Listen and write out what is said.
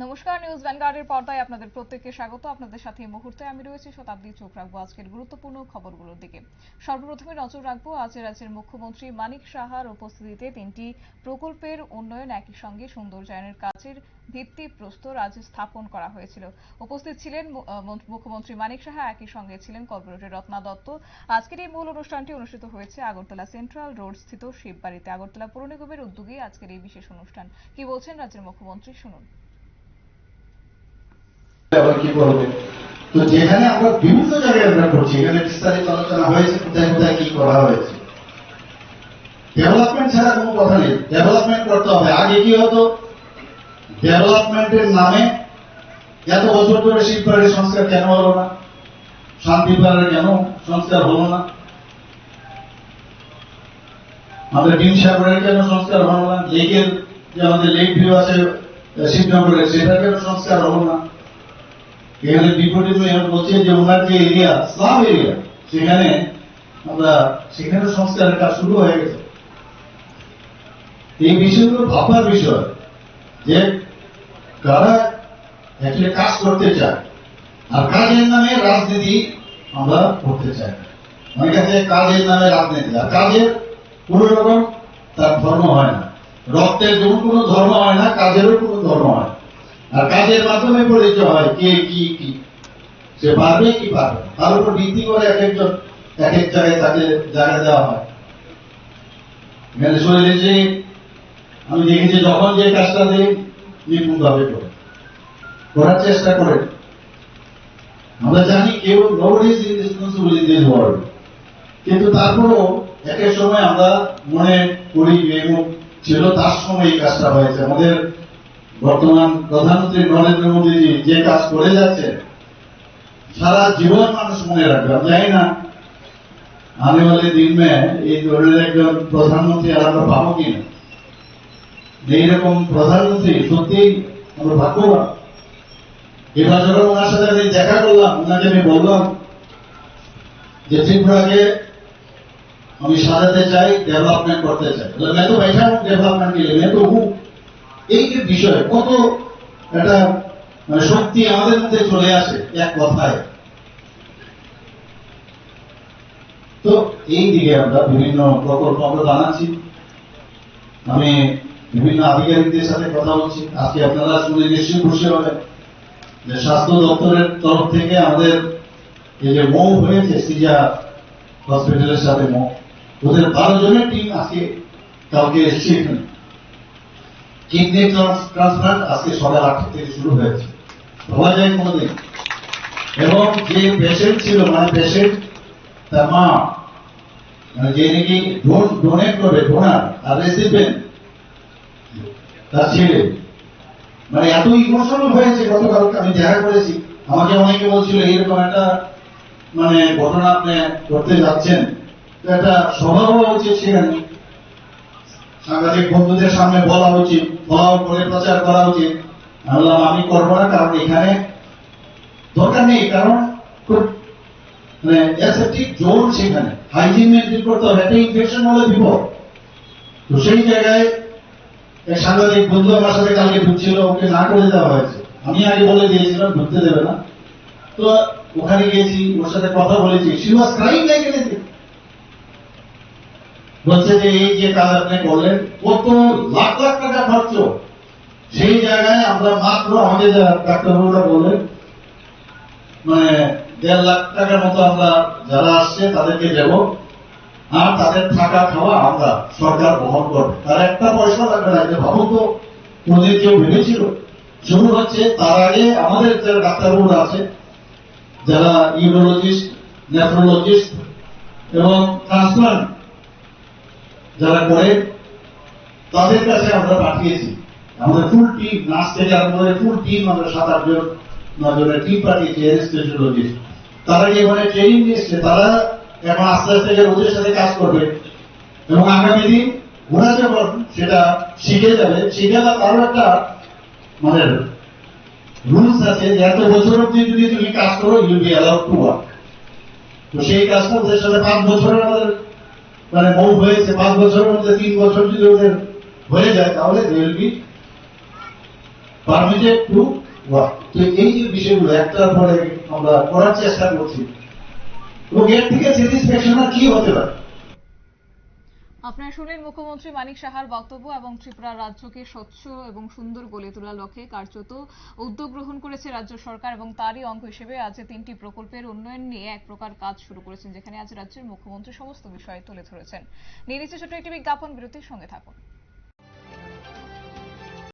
নমস্কার, নিউজ ভ্যানগার্ডের পর্দায় আপনাদের প্রত্যেককে স্বাগত। আপনাদের সাথে এই মুহূর্তে আমি রয়েছি শতাব্দী চোখ রাখব আজকের গুরুত্বপূর্ণ খবরগুলোর দিকে। সর্বপ্রথমে নজর রাখব আজ রাজ্যের মুখ্যমন্ত্রী মানিক সাহার উপস্থিতিতে তিনটি প্রকল্পের উন্নয়ন একই সঙ্গে সৌন্দর্যায়নের কাজের ভিত্তি প্রস্তর আজ স্থাপন করা হয়েছিল। উপস্থিত ছিলেন মুখ্যমন্ত্রী মানিক সাহা, একই সঙ্গে ছিলেন কর্পোরেটর রত্না দত্ত। আজকের এই মূল অনুষ্ঠানটি অনুষ্ঠিত হয়েছে আগরতলা সেন্ট্রাল রোড স্থিত শিববাড়িতে। আগরতলা পৌর নিগমের উদ্যোগে আজকের এই বিশেষ অনুষ্ঠান। কি বলছেন রাজ্যের মুখ্যমন্ত্রী? শুনুন। আবার কি করবে? তো যেখানে আমরা বিভিন্ন জায়গায় আমরা করছি, এখানে বিস্তারিত আলোচনা হয়েছে, কোথায় কোথায় কি করা হয়েছে। ডেভেলপমেন্ট ছাড়া কোনো কথা নেই। ডেভেলপমেন্ট করতে হবে। আগে কি হতো? ডেভেলপমেন্টের নামে এত বছর ধরে শিবপাড়ের সংস্কার কেন হলো না? শান্তিপাড়ের কেন সংস্কার হলো না? আমাদের ডিম সাগরের কেন সংস্কার হলো না? লেকের যে আমাদের লেক ভিউ আছে, শিবনগরের সেটা কেন সংস্কার হলো না? এখানে ডিপুটি মেয়র বলছে যে ওনার যে এরিয়া স্লাম এরিয়া সেখানে আমরা, সেখানে সংস্কারের কাজ শুরু হয়ে গেছে এই বিষয়গুলো ভাববার বিষয় যে কারা অ্যাকচুয়ালি কাজ করতে চায় আর কাজের নামে রাজনীতি আমরা করতে চাই। অনেক আছে কাজের নামে রাজনীতি, আর কাজের কোন রকম তার ধর্ম হয় না রক্তের যেমন কোনো ধর্ম হয় না, কাজেরও কোনো ধর্ম হয় না। আর কাজের মাধ্যমে পরিচয় হয়, কে, কি কি। সে পারবে কি পারবে তার উপর ভিত্তি করে এক একজন, এক এক জায়গায় তাকে জায়গা দেওয়া হয়। এখানে শরীরে যে আমি দেখেছি যখন যে কাজটা দেই নিপুণ ভাবে করে, করার চেষ্টা করে। আমরা জানি কেউ nobody is responsible in world কিন্তু তারপরেও এক এক সময় আমরা মনে করি এরকম ছিল তার সময় এই কাজটা হয়েছে। আমাদের বর্তমান প্রধানমন্ত্রী নরেন্দ্র মোদীজি যে কাজ করে যাচ্ছে সারা জীবন মানুষ মনে রাখবে আমি জানি না আনে वाले दिन में এই ধরনের একজন প্রধানমন্ত্রী আর আমরা পাবো কিনা এইরকম প্রধানমন্ত্রী সত্যি আমরা ভাগ্যবান এবার যখন ওনার সাথে আমি দেখা করলাম ওনাকে আমি বললাম যে ত্রিপুরাকে আমি সাজাতে চাই ডেভেলপমেন্ট করতে চাই বলে, मैं तो बैठा हूँ डेवलपमेंट के लिए मैं तो हूँ এই যে বিষয়, কত একটা মানে শক্তি আমাদের মধ্যে চলে আসে এক কথায়। তো এই দিকে আমরা বিভিন্ন প্রকল্প আমরা জানাচ্ছি আমি বিভিন্ন আধিকারিকদের সাথে কথা বলছি। আজকে আপনারা শুনে নিশ্চয়ই খুশি হবেন যে স্বাস্থ্য দপ্তরের তরফ থেকে আমাদের এই যে মৌ হয়েছে, সিজা হসপিটালের সাথে মৌ। ওদের বারো জনের টিম আজকে কালকে এসছে এখানে। কিডনি ট্রান্সপ্লান্ট আজকে সকাল আটটা থেকে শুরু হয়েছে। ভাবা যায় কোনোদিন। এবং যে পেশেন্ট ছিল মানে পেশেন্ট তার মা মানে যে নাকি ডোনেট করবে ডোনার আর রেসিপেন্ট তার ছেলে। মানে এত ইমোশনাল হয়েছে গতকাল আমি দেখা করেছি। আমাকে অনেকে বলছিল, এইরকম একটা মানে ঘটনা আপনি করতে যাচ্ছেন। একটা হওয়া উচিত সেখানে। সাংবাদিক বন্ধুদের সামনে বলা উচিত, বলা করে প্রচার করা উচিত। আমি করব না কারণ এখানে দরকার নেই, কারণ মানে অ্যাসেপ্টিক জোন সেখানে। হাইজিন মেনটেন করতে হবে, একটা ইনফেকশন হলে বিপদ তো সেই জায়গায় এক সাংবাদিক বন্ধু আমার সাথে কালকে ঢুকছিল ওকে না করে দেওয়া হয়েছে। আমি আগে বলে দিয়েছিলাম ঢুকতে দেবে না। তো ওখানে গিয়েছি, ওর সাথে কথা বলেছি। শি ওয়াজ ক্রাইং বলছে যে এই যে কাজ আপনি করলেন কত লাখ লাখ টাকা খরচ। সেই জায়গায় আমরা মাত্র আমাদের ডাক্তারবাবুরা বললেন মানে দেড় লাখ টাকার মতো আমরা যারা আসছে তাদেরকে দেব। আর তাদের থাকা খাওয়া আমরা সরকার বহন করবে। তার একটা পয়সা লাগবে না যে ভাবো তো, কোনদিন কেউ ভেবেছিল। শুরু হচ্ছে, তার আগে আমাদের যারা ডাক্তারবাবুরা আছে, যারা ইউরোলজিস্ট, নেফ্রোলজিস্ট এবং ট্রান্সপ্লান্ট যারা করে, তাদের কাছে আমরা পাঠিয়েছি। আমাদের ফুল টিম নার্স থেকে আরম্ভ করে ফুল টিম আমরা সাত, আট জন, নয় জনের টিম পাঠিয়েছি স্পেশালজিস্ট তারা কি ওখানে ট্রেনিং নিয়েছে তারা এখন আস্তে আস্তে ওদের সাথে কাজ করবে। এবং আগামী দিন ওরা যখন সেটা শিখে যাবে, শিখে গেলে তারও একটা মানে রুলস আছে যে এত বছর অব্দি যদি তুমি কাজ করো you'll be allowed to work তো সেই কাজটা ওদের সাথে পাঁচ বছরের আমাদের মানে বউ হয়েছে পাঁচ বছরের মধ্যে, তিন বছর যদি ওদের হয়ে যায়, তাহলে দে বি পারমিটেড টু তো এই যে বিষয়গুলো, একটার পরে আমরা করার চেষ্টা করছি। এবং এর থেকে কি হতে পারে? আপনারা শুনলেন মুখ্যমন্ত্রী মানিক সাহার বক্তব্য এবং ত্রিপুরা রাজ্যকে স্বচ্ছ এবং সুন্দর গড়ে তোলার লক্ষ্যে কার্যত উদ্যোগ গ্রহণ করেছে রাজ্য সরকার এবং তারই অঙ্গ হিসেবে আজ তিনটি প্রকল্পের উন্নয়ন নিয়ে এক প্রকার কাজ শুরু করেছেন, যেখানে আজ রাজ্যের মুখ্যমন্ত্রী সমস্ত বিষয় তুলে ধরেছেন। নিয়ে ছোট্ট একটি বিজ্ঞাপন, বিরতির সঙ্গে থাকুন।